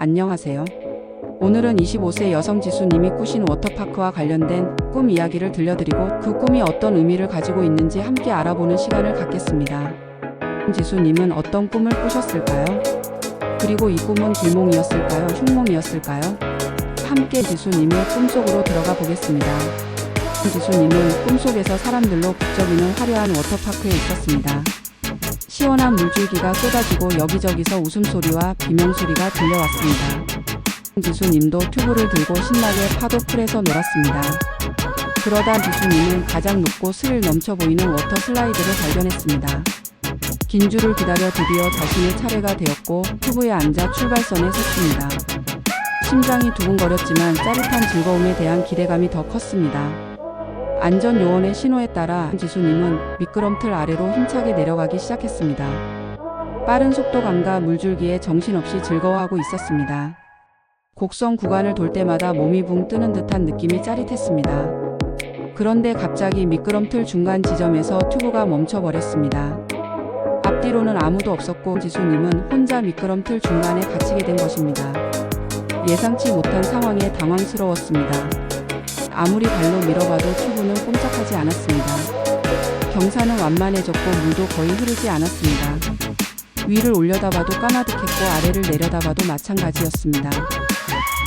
안녕하세요. 오늘은 25세 여성 지수님이 꾸신 워터파크와 관련된 꿈 이야기를 들려드리고 그 꿈이 어떤 의미를 가지고 있는지 함께 알아보는 시간을 갖겠습니다. 지수님은 어떤 꿈을 꾸셨을까요? 그리고 이 꿈은 길몽이었을까요? 흉몽이었을까요? 함께 지수님의 꿈속으로 들어가 보겠습니다. 지수님은 꿈속에서 사람들로 북적이는 화려한 워터파크에 있었습니다. 시원한 물줄기가 쏟아지고 여기저기서 웃음소리와 비명소리가 들려왔습니다. 지수님도 튜브를 들고 신나게 파도 풀에서 놀았습니다. 그러다 지수님은 가장 높고 스릴 넘쳐 보이는 워터 슬라이드를 발견했습니다. 긴 줄을 기다려 드디어 자신의 차례가 되었고 튜브에 앉아 출발선에 섰습니다. 심장이 두근거렸지만 짜릿한 즐거움에 대한 기대감이 더 컸습니다. 안전 요원의 신호에 따라 지수님은 미끄럼틀 아래로 힘차게 내려가기 시작했습니다. 빠른 속도감과 물줄기에 정신없이 즐거워하고 있었습니다. 곡선 구간을 돌 때마다 몸이 붕 뜨는 듯한 느낌이 짜릿했습니다. 그런데 갑자기 미끄럼틀 중간 지점에서 튜브가 멈춰버렸습니다. 앞뒤로는 아무도 없었고 지수님은 혼자 미끄럼틀 중간에 갇히게 된 것입니다. 예상치 못한 상황에 당황스러웠습니다. 아무리 발로 밀어봐도 튜브는 꼼짝하지 않았습니다. 경사는 완만해졌고 물도 거의 흐르지 않았습니다. 위를 올려다봐도 까마득했고 아래를 내려다봐도 마찬가지였습니다.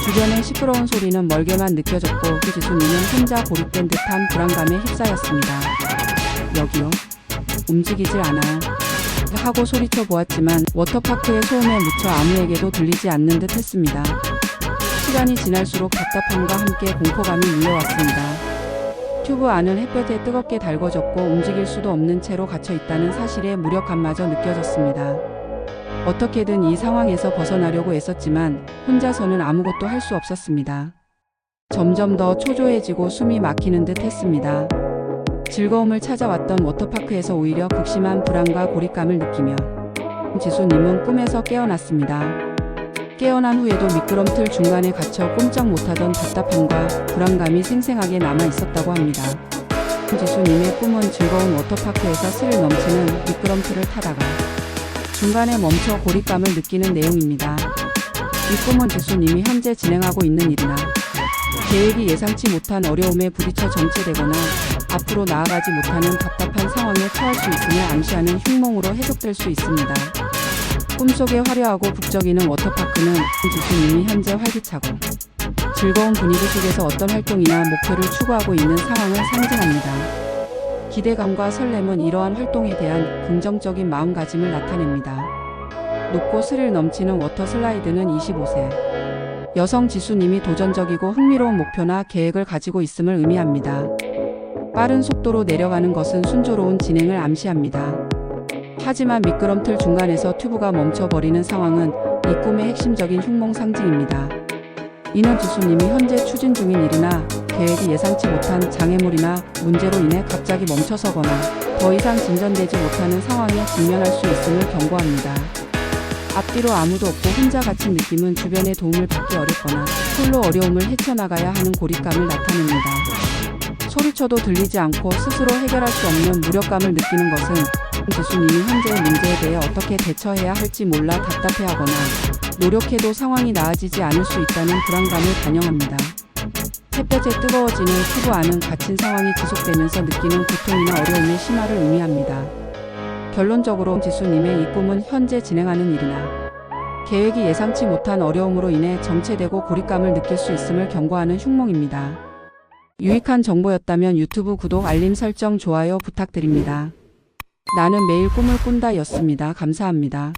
주변의 시끄러운 소리는 멀게만 느껴졌고 지수님은 혼자 고립된 듯한 불안감에 휩싸였습니다. 여기요. 움직이질 않아요. 하고 소리쳐 보았지만 워터파크의 소음에 묻혀 아무에게도 들리지 않는 듯 했습니다. 시간이 지날수록 답답함과 함께 공포감이 밀려왔습니다. 튜브 안은 햇볕에 뜨겁게 달궈졌고 움직일 수도 없는 채로 갇혀 있다는 사실에 무력감마저 느껴졌습니다. 어떻게든 이 상황에서 벗어나려고 애썼지만 혼자서는 아무것도 할 수 없었습니다. 점점 더 초조해지고 숨이 막히는 듯 했습니다. 즐거움을 찾아왔던 워터파크에서 오히려 극심한 불안과 고립감을 느끼며 지수님은 꿈에서 깨어났습니다. 깨어난 후에도 미끄럼틀 중간에 갇혀 꼼짝 못하던 답답함과 불안감이 생생하게 남아 있었다고 합니다. 지수님의 꿈은 즐거운 워터파크에서 스릴 넘치는 미끄럼틀을 타다가 중간에 멈춰 고립감을 느끼는 내용입니다. 이 꿈은 지수님이 현재 진행하고 있는 일이나 계획이 예상치 못한 어려움에 부딪혀 정체되거나 앞으로 나아가지 못하는 답답한 상황에 처할 수 있음을 암시하는 흉몽으로 해석될 수 있습니다. 꿈속에 화려하고 북적이는 워터파크는 지수님이 현재 활기차고 즐거운 분위기 속에서 어떤 활동이나 목표를 추구하고 있는 상황을 상징합니다. 기대감과 설렘은 이러한 활동에 대한 긍정적인 마음가짐을 나타냅니다. 높고 스릴 넘치는 워터 슬라이드는 25세 여성 지수님이 도전적이고 흥미로운 목표나 계획을 가지고 있음을 의미합니다. 빠른 속도로 내려가는 것은 순조로운 진행을 암시합니다. 하지만 미끄럼틀 중간에서 튜브가 멈춰버리는 상황은 이 꿈의 핵심적인 흉몽 상징입니다. 이는 지수님이 현재 추진 중인 일이나 계획이 예상치 못한 장애물이나 문제로 인해 갑자기 멈춰서거나 더 이상 진전되지 못하는 상황에 직면할 수 있음을 경고합니다. 앞뒤로 아무도 없고 혼자 갇힌 느낌은 주변의 도움을 받기 어렵거나 홀로 어려움을 헤쳐나가야 하는 고립감을 나타냅니다. 소리쳐도 들리지 않고 스스로 해결할 수 없는 무력감을 느끼는 것은 교수님이 현재의 문제에 대해 어떻게 대처해야 할지 몰라 답답해하거나 노력해도 상황이 나아지지 않을 수 있다는 불안감을 반영합니다. 햇볕에 뜨거워지는 튜브 안은 갇힌 상황이 지속되면서 느끼는 고통이나 어려움의 심화를 의미합니다. 결론적으로 지수님의 이 꿈은 현재 진행하는 일이나 계획이 예상치 못한 어려움으로 인해 정체되고 고립감을 느낄 수 있음을 경고하는 흉몽입니다. 유익한 정보였다면 유튜브 구독, 알림 설정, 좋아요 부탁드립니다. 나는 매일 꿈을 꾼다 였습니다. 감사합니다.